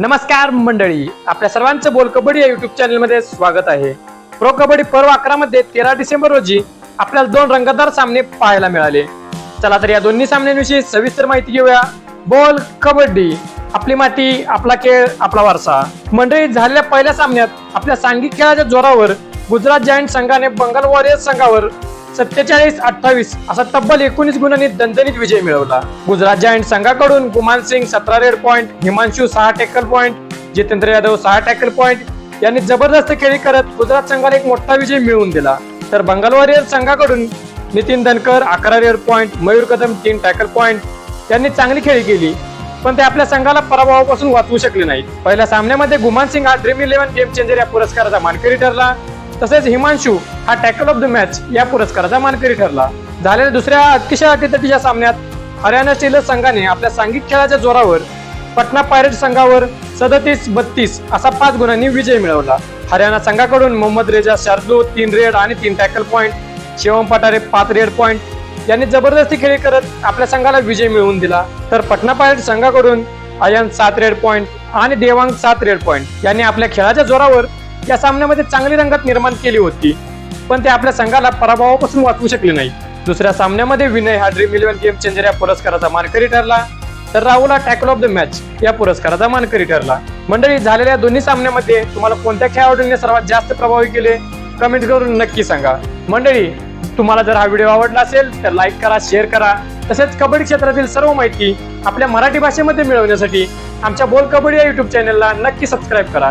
नमस्कार मंडळी. आपल्या सर्वांचं बोल कबड्डी या युट्यूब चॅनलमध्ये स्वागत आहे. प्रो कबड्डी पर्व अकरा मध्ये तेरा डिसेंबर रोजी आपल्याला दोन रंगतदार सामने पाहायला मिळाले. चला तर या दोन्ही सामन्यांविषयी सविस्तर माहिती घेऊया. बोल कबड्डी. आपली माती आपला खेळ आपला वारसा. मंडळी झालेल्या पहिल्या सामन्यात आपल्या सांघिक खेळाच्या जोरावर गुजरात जायंट संघाने बंगाल वॉरियर्स संघावर सत्तेचाळीस अठ्ठावीस असा तब्बल एकोणीस गुणांनी दणदणीत विजय मिळवला. गुजरात जायंट संघाकडून गुमान सिंग सतरा रेड पॉईंट हिमांशू सहा टॅकल पॉईंट जितेंद्र यादव सहा टॅकल पॉईंट यांनी जबरदस्त खेळी करत गुजरात संघाला एक मोठा विजय मिळवून दिला. तर बंगाल वॉरियर्स संघाकडून नितीन धनकर अकरा रेड पॉईंट मयूर कदम तीन टॅकल पॉईंट यांनी चांगली खेळी केली पण ते आपल्या संघाला पराभवापासून वाचवू शकले नाहीत. पहिल्या सामन्यामध्ये गुमान सिंग हा ड्रीम इलेव्हन गेम चेंजर या पुरस्काराचा मानकरी ठरला. तसेच हिमांशू हा टॅकल ऑफ द मॅच या पुरस्काराचा मानकरी ठरला. झालेल्या दुसऱ्या अतिशय अटीतटीच्या सामन्यात हरियाणा स्टीलर्स संघाने आपल्या सांघिक खेळाच्या जोरावर पटना पायरेट संघावर सदतीस बत्तीस असा पाच गुणांनी विजय मिळवला. हरियाणा संघाकडून मोहम्मद रेजा शार्दू तीन रेड आणि तीन टॅकल पॉईंट शिवम पटारे पाच रेड पॉईंट यांनी जबरदस्ती खेळी करत आपल्या संघाला विजय मिळवून दिला. तर पटना पायरेट संघाकडून अयन सात रेड पॉईंट आणि देवांग सात रेड पॉईंट यांनी आपल्या खेळाच्या जोरावर या सामन्यामध्ये चांगली रंगत निर्माण केली होती. पण ते आपल्या संघाला पराभवापासून वाचवू शकले नाही. दुसऱ्या सामन्यामध्ये विनय हा ड्रीम इलेव्हन गेम चेंजर या पुरस्काराचा मानकरी ठरला. तर राहुल हा टॅकल ऑफ द मॅच या पुरस्काराचा मानकरी ठरला. मंडळी झालेल्या दोन्ही सामन्यामध्ये तुम्हाला कोणत्या खेळाडूंनी सर्वात जास्त प्रभावी केले? कमेंट करून नक्की सांगा. मंडळी तुम्हाला जर हा व्हिडिओ आवडला असेल तर लाईक करा शेअर करा. तसेच कबड्डी क्षेत्रातील सर्व माहिती आपल्या मराठी भाषेमध्ये मिळवण्यासाठी आमच्या बोल कबड्डी या युट्यूब चॅनलला नक्की सबस्क्राईब करा.